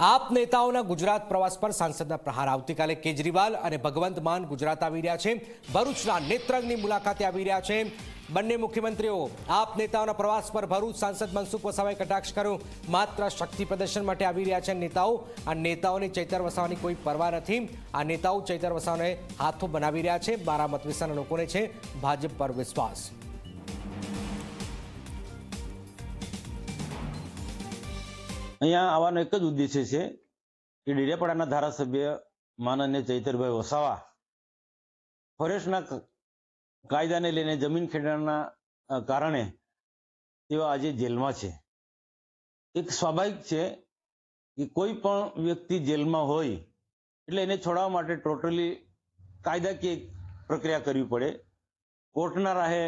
આપ નેતાઓના ગુજરાત પ્રવાસ પર સાંસદના પ્રહાર. આવતીકાલે કેજરીવાલ અને ભગવંત માન ગુજરાત આવી રહ્યા છે. ભરૂચના નેત્રંગની મુલાકાતે આવી રહ્યા છે. બંને મુખ્યમંત્રીઓ, આપ નેતાઓના પ્રવાસ પર ભરૂચ સાંસદ મનસુખ વસાવાએ કટાક્ષ કર્યો. માત્ર શક્તિ પ્રદર્શન માટે આવી રહ્યા છે નેતાઓ. આ નેતાઓની ચૈતર વસાવાની કોઈ પરવા નથી. આ નેતાઓ ચૈતર વસાવાને હાથો બનાવી રહ્યા છે. બારા મત વિસ્તારના લોકોને છે ભાજપ પર વિશ્વાસ. અહીંયા આવવાનો એક જ ઉદ્દેશ્ય છે કે ડેડિયાપાડાના ધારાસભ્ય માનન્ય ચૈતરભાઈ વસાવા ફોરેસ્ટના કાયદાને લઈને જમીન ખેડાણના કારણે તેઓ આજે જેલમાં છે. એક સ્વાભાવિક છે કે કોઈ પણ વ્યક્તિ જેલમાં હોય એટલે એને છોડાવવા માટે ટોટલી કાયદાકીય પ્રક્રિયા કરવી પડે. કોર્ટના રાહે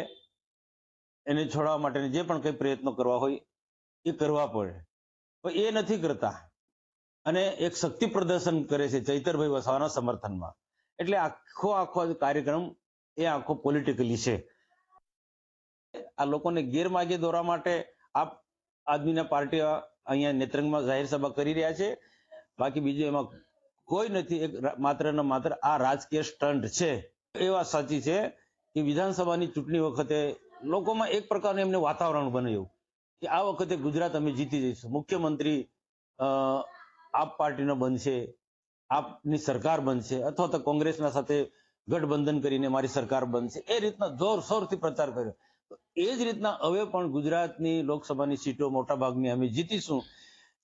એને છોડાવવા માટે જે પણ કંઈ પ્રયત્નો કરવા હોય એ કરવા પડે. એ નથી કરતા. અને એક શક્તિ પ્રદર્શન કરે છે ચૈતરભાઈ વસાવાના સમર્થનમાં. એટલે આખો આખો કાર્યક્રમ એ આખો પોલિટિકલી છે. આ લોકોને ગેરમાર્ગે દોરવા માટે આપ આદમીના પાર્ટીઓ અહીંયા નેત્રંગમાં જાહેર સભા કરી રહ્યા છે. બાકી બીજું એમાં કોઈ નથી, એક માત્ર ને માત્ર આ રાજકીય સ્ટન્ટ છે. એ વાત સાચી છે કે વિધાનસભાની ચૂંટણી વખતે લોકોમાં એક પ્રકારનું એમને વાતાવરણ બન્યું. કે આ વખતે ગુજરાત અમે જીતી જઈશું. મુખ્યમંત્રી આપ પાર્ટીનો બનશે, આપની સરકાર બનશે, અથવા તો કોંગ્રેસના સાથે ગઠબંધન કરીને મારી સરકાર બનશે. એ રીતના જોરશોરથી પ્રચાર કર્યો. તો એ જ રીતના હવે પણ ગુજરાતની લોકસભાની સીટો મોટા ભાગની અમે જીતીશું.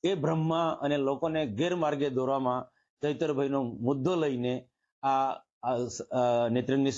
એ બ્રહ્મા અને લોકોને ગેરમાર્ગે દોરવામાં ચૈતરભાઈનો મુદ્દો લઈને આ નેત્રંગની